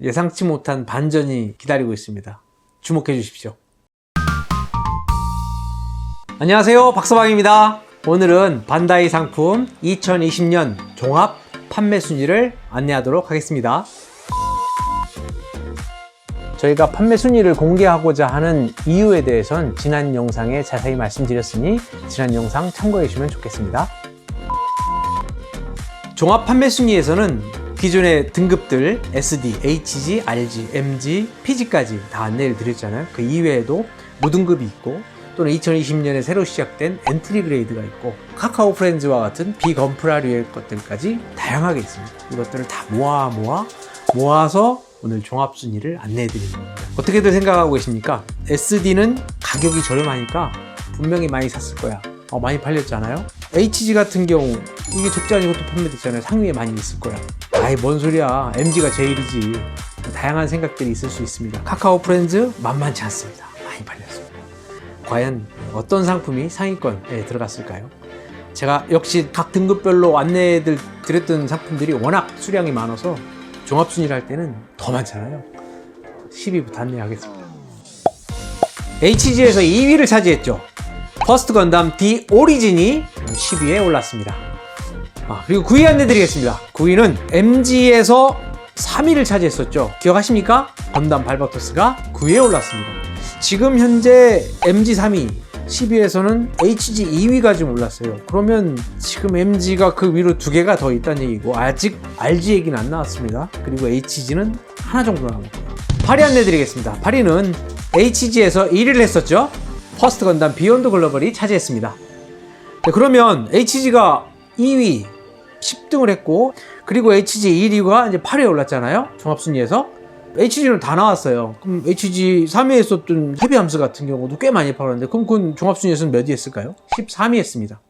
예상치 못한 반전이 기다리고 있습니다. 주목해 주십시오. 안녕하세요. 박서방입니다. 오늘은 반다이 상품 2020년 종합 판매 순위를 안내하도록 하겠습니다. 저희가 판매 순위를 공개하고자 하는 이유에 대해선 지난 영상에 자세히 말씀드렸으니 지난 영상 참고해 주시면 좋겠습니다. 종합 판매 순위에서는 기존의 등급들 SD, HG, RG, MG, PG까지 다 안내를 드렸잖아요. 그 이외에도 무등급이 있고 또는 2020년에 새로 시작된 엔트리 그레이드가 있고 카카오 프렌즈와 같은 비건프라류의 것들까지 다양하게 있습니다. 이것들을 다 모아 모아 모아서 오늘 종합 순위를 안내해 드리는 겁니다. 어떻게들 생각하고 계십니까? SD는 가격이 저렴하니까 분명히 많이 샀을 거야. 어, 많이 팔렸잖아요. HG 같은 경우 이게 적지 않은 것도 판매됐잖아요. 상위에 많이 있을 거야. 아이 뭔 소리야. MG가 제일이지. 다양한 생각들이 있을 수 있습니다. 카카오 프렌즈 만만치 않습니다. 많이 팔렸습니다. 과연 어떤 상품이 상위권에 들어갔을까요? 제가 역시 각 등급별로 안내해 드렸던 상품들이 워낙 수량이 많아서 종합순위를 할 때는 더 많잖아요. 10위부터 안내하겠습니다. HG에서 2위를 차지했죠. 퍼스트 건담 디 오리진이 10위에 올랐습니다. 아, 그리고 9위 안내드리겠습니다. 9위는 MG에서 3위를 차지했었죠. 기억하십니까? 건담 발바토스가 9위에 올랐습니다. 지금 현재 MG 3위, 10위에서는 HG 2위가 좀 올랐어요. 그러면 지금 MG가 그 위로 두 개가 더 있다는 얘기고 아직 RG 얘기는 안 나왔습니다. 그리고 HG는 하나 정도 남았고요. 8위 안내드리겠습니다. 8위는 HG에서 1위를 했었죠. 퍼스트 건담 비욘드 글로벌이 차지했습니다. 네, 그러면 HG가 2위 10등을 했고 그리고 HG 1위가 이제 8위에 올랐잖아요. 종합순위에서 HG는 다 나왔어요. 그럼 HG 3위에 있었던 헤비 함스 같은 경우도 꽤 많이 팔았는데 그럼 그건 종합순위에서는 몇 위 했을까요? 13위 했습니다.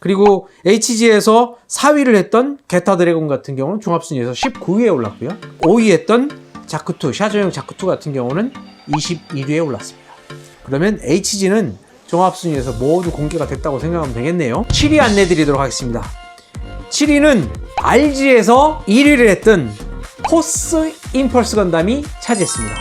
그리고 HG에서 4위를 했던 게타 드래곤 같은 경우는 종합순위에서 19위에 올랐고요. 5위 했던 자크투, 샤저형 자크투 같은 경우는 21위에 올랐습니다. 그러면 HG는 종합순위에서 모두 공개가 됐다고 생각하면 되겠네요. 7위 안내 드리도록 하겠습니다. 7위는 RG에서 1위를 했던 포스 임펄스 건담이 차지했습니다.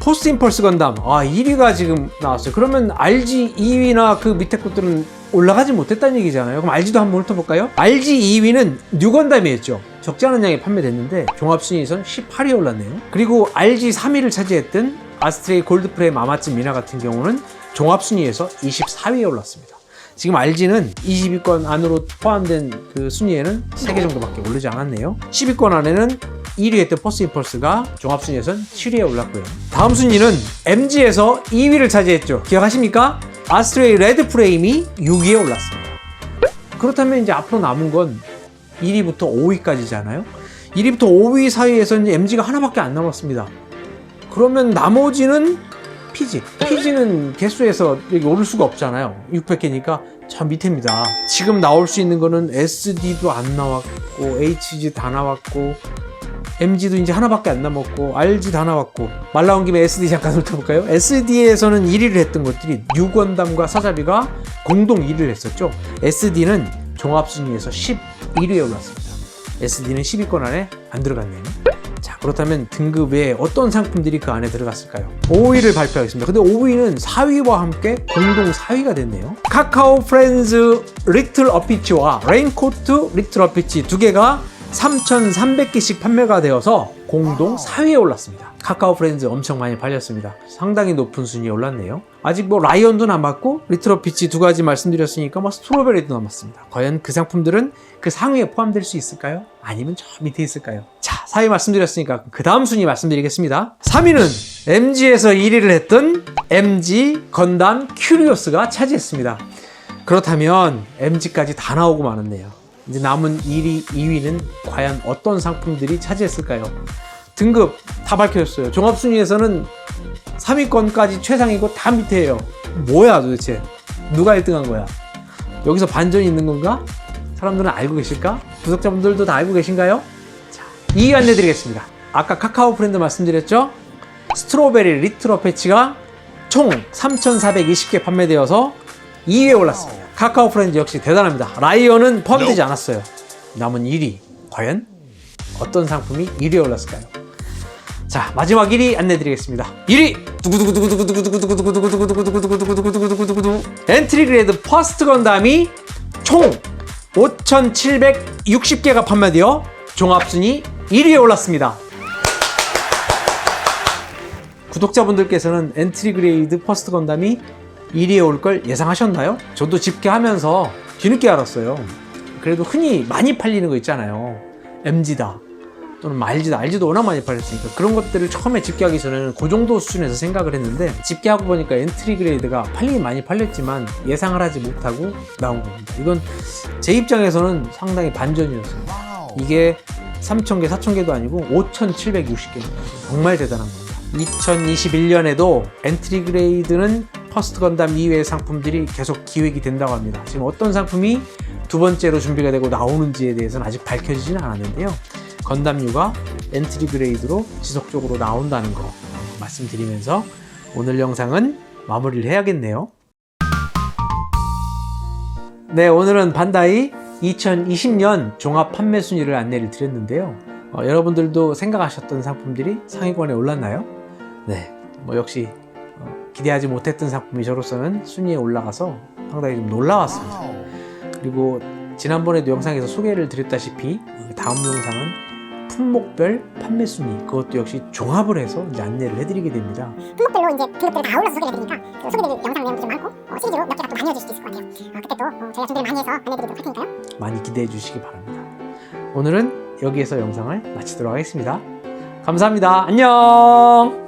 포스 임펄스 건담, 아, 1위가 지금 나왔어요. 그러면 RG 2위나 그 밑에 것들은 올라가지 못했다는 얘기잖아요. 그럼 RG도 한번 훑어볼까요? RG 2위는 뉴 건담이었죠. 적지 않은 양이 판매됐는데 종합순위에선 18위에 올랐네요. 그리고 RG 3위를 차지했던 아스트레이 골드프레임 아마츠 미나 같은 경우는 종합순위에서 24위에 올랐습니다. 지금 RG는 20위권 안으로 포함된 그 순위에는 3개 정도밖에 오르지 않았네요. 10위권 안에는 1위 했던 퍼스 임펄스가 종합순위에선 7위에 올랐고요. 다음 순위는 MG에서 2위를 차지했죠. 기억하십니까? 아스트레이 레드 프레임이 6위에 올랐습니다. 그렇다면 이제 앞으로 남은 건 1위부터 5위까지잖아요. 1위부터 5위 사이에서는 MG가 하나밖에 안 남았습니다. 그러면 나머지는 PG. PG는 개수에서 여기 오를 수가 없잖아요. 600개니까 저 밑에입니다. 지금 나올 수 있는 거는 SD도 안 나왔고, HG 다 나왔고, MG도 이제 하나밖에 안 남았고, RG 다 나왔고, 말 나온 김에 SD 잠깐 훑어볼까요? SD에서는 1위를 했던 것들이 뉴건담과 사자비가 공동 1위를 했었죠. SD는 종합순위에서 11위에 올랐습니다. SD는 10위권 안에 안 들어갔네요. 자, 그렇다면 등급 외에 어떤 상품들이 그 안에 들어갔을까요? 5위를 발표하겠습니다. 근데 5위는 4위와 함께 공동 4위가 됐네요. 카카오 프렌즈 리틀 어피치와 레인코트 리틀 어피치 두 개가 3,300개씩 판매가 되어서 공동 4위에 올랐습니다. 카카오 프렌즈 엄청 많이 팔렸습니다. 상당히 높은 순위에 올랐네요. 아직 뭐 라이언도 남았고 리틀 어피치 두 가지 말씀드렸으니까 뭐 스트로베리도 남았습니다. 과연 그 상품들은 그 상위에 포함될 수 있을까요? 아니면 저 밑에 있을까요? 자, 4위 말씀드렸으니까 그 다음 순위 말씀드리겠습니다. 3위는 MG에서 1위를 했던 MG 건담 큐리오스가 차지했습니다. 그렇다면 MG까지 다 나오고 말았네요. 이제 남은 1위, 2위는 과연 어떤 상품들이 차지했을까요? 등급 다 밝혀졌어요. 종합순위에서는 3위권까지 최상이고 다 밑에예요. 뭐야 도대체? 누가 1등한 거야? 여기서 반전이 있는 건가? 사람들은 알고 계실까? 구독자분들도 다 알고 계신가요? 자, 2위 안내드리겠습니다. 아까 카카오 프렌드 말씀드렸죠? 스트로베리 리트로 패치가 총 3,420개 판매되어서 2위에 올랐습니다. 카카오 프렌즈 역시 대단합니다. 라이언은 포함되지 않았어요. 남은 1위. 과연 어떤 상품이 1위에 올랐을까요? 자, 마지막 1위 안내 드리겠습니다. 1위! 두구두구두구두구두구두구두구두구두구두구두구두구두구두구두구두구두구 엔트리 그레이드 퍼스트 건담이 총 5,760개가 판매되어 종합순위 1위에 올랐습니다. 구독자분들께서는 엔트리 그레이드 퍼스트 건담이 1위에 올 걸 예상하셨나요? 저도 집계하면서 뒤늦게 알았어요. 그래도 흔히 많이 팔리는 거 있잖아요. MG다. 또는 말지다. 알지도 워낙 많이 팔렸으니까 그런 것들을 처음에 집계하기 전에는 그 정도 수준에서 생각을 했는데 집계하고 보니까 엔트리 그레이드가 팔리긴 많이 팔렸지만 예상을 하지 못하고 나온 겁니다. 이건 제 입장에서는 상당히 반전이었어요. 이게 3,000개, 4,000개도 아니고 5,760개입니다. 정말 대단한 겁니다. 2021년에도 엔트리 그레이드는 퍼스트 건담 이외의 상품들이 계속 기획이 된다고 합니다. 지금 어떤 상품이 두 번째로 준비가 되고 나오는지에 대해서는 아직 밝혀지지는 않았는데요. 건담류가 엔트리 그레이드로 지속적으로 나온다는 거 말씀드리면서 오늘 영상은 마무리를 해야겠네요. 네, 오늘은 반다이 2020년 종합 판매 순위를 안내를 드렸는데요. 어, 여러분들도 생각하셨던 상품들이 상위권에 올랐나요? 네, 뭐 역시 어, 기대하지 못했던 상품이 저로서는 순위에 올라가서 상당히 좀 놀라웠습니다. 그리고 지난번에도 영상에서 소개를 드렸다시피 어, 다음 영상은 품목별 판매 순위 그것도 역시 종합을 해서 이제 안내를 해드리게 됩니다. 품목별로 이제 등급들을 다 올라서 소개를 해드리니까 그 소개드릴 영상 내용도 좀 많고 어, 시리즈로 몇 개가 또 나뉘어질 수도 있을 것 같아요. 어, 그때 또 어, 저희가 준비를 많이 해서 안내드리도록 할 테니까요. 많이 기대해 주시기 바랍니다. 오늘은 여기에서 영상을 마치도록 하겠습니다. 감사합니다. 안녕!